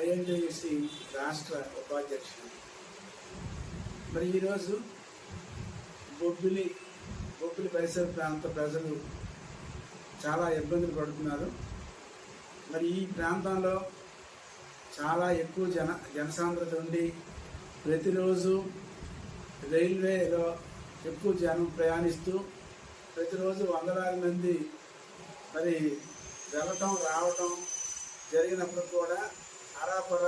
INTUC రాష్ట్ర ఉపాధ్యక్షుడు. మరి ఈరోజు బొబ్బిలి బొబ్బిలి పరిసర ప్రాంత ప్రజలు చాలా ఇబ్బందులు పడుతున్నారు. మరి ఈ ప్రాంతంలో చాలా ఎక్కువ జన జనసాంద్రత ఉండి ప్రతిరోజు రైల్వేలో ఎక్కువ జనం ప్రయాణిస్తూ ప్రతిరోజు వందలాది మంది మరి వెళ్ళటం రావటం జరిగినప్పుడు కూడా అరాపర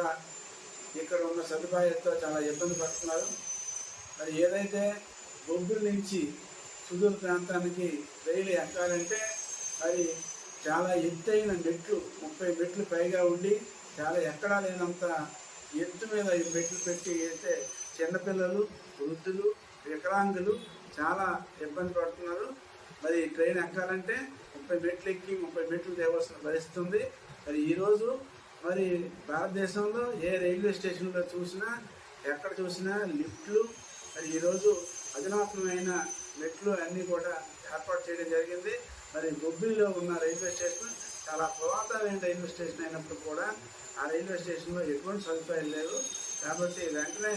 ఇక్కడ ఉన్న సదుపాయాలతో చాలా ఇబ్బంది పడుతున్నారు. మరి ఏదైతే బొబ్బుల నుంచి సుదూర ప్రాంతానికి రైలు ఎక్కాలంటే మరి చాలా ఎత్తైన మెట్లు ముప్పై మెట్లు పైగా ఉండి చాలా ఎక్కడా లేనంత ఎత్తు మీద ఈ మెట్లు పెట్టి అయితే చిన్నపిల్లలు వృద్ధులు వికలాంగులు చాలా ఇబ్బంది పడుతున్నారు. మరి ట్రైన్ ఎక్కాలంటే ముప్పై మెట్లు ఎక్కి ముప్పై మెట్లు తేవాల్సిన పరిస్థితి ఉంది మరి ఈరోజు మరి భారతదేశంలో ఏ రైల్వే స్టేషన్లో చూసినా ఎక్కడ చూసినా లిఫ్ట్లు మరి ఈరోజు అధునాతనమైన మెట్లు అన్నీ కూడా ఏర్పాటు చేయడం జరిగింది. మరి బొబ్బిలిలో ఉన్న రైల్వే స్టేషన్ చాలా పురాతనమైన రైల్వే స్టేషన్ అయినప్పుడు కూడా ఆ రైల్వే స్టేషన్లో ఎటువంటి సదుపాయం లేవు. కాబట్టి వెంటనే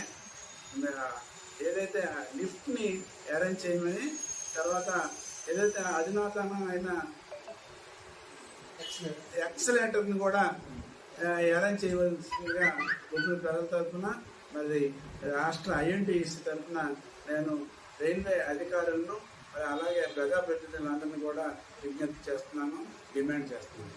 ఏదైతే ఆ లిఫ్ట్ని అరేంజ్ చేయమని తర్వాత ఏదైతే అధునాతనమైన ఎక్సలెంటర్ని కూడా అరేంజ్ చేయవలసిందిగా బొబ్బిలి ప్రజల తరఫున మరి రాష్ట్ర ఐఎన్టీసీ తరఫున నేను రైల్వే అధికారులను అలాగే ప్రజాప్రతినిధులందరినీ కూడా విజ్ఞప్తి చేస్తున్నాను డిమాండ్ చేస్తున్నాను.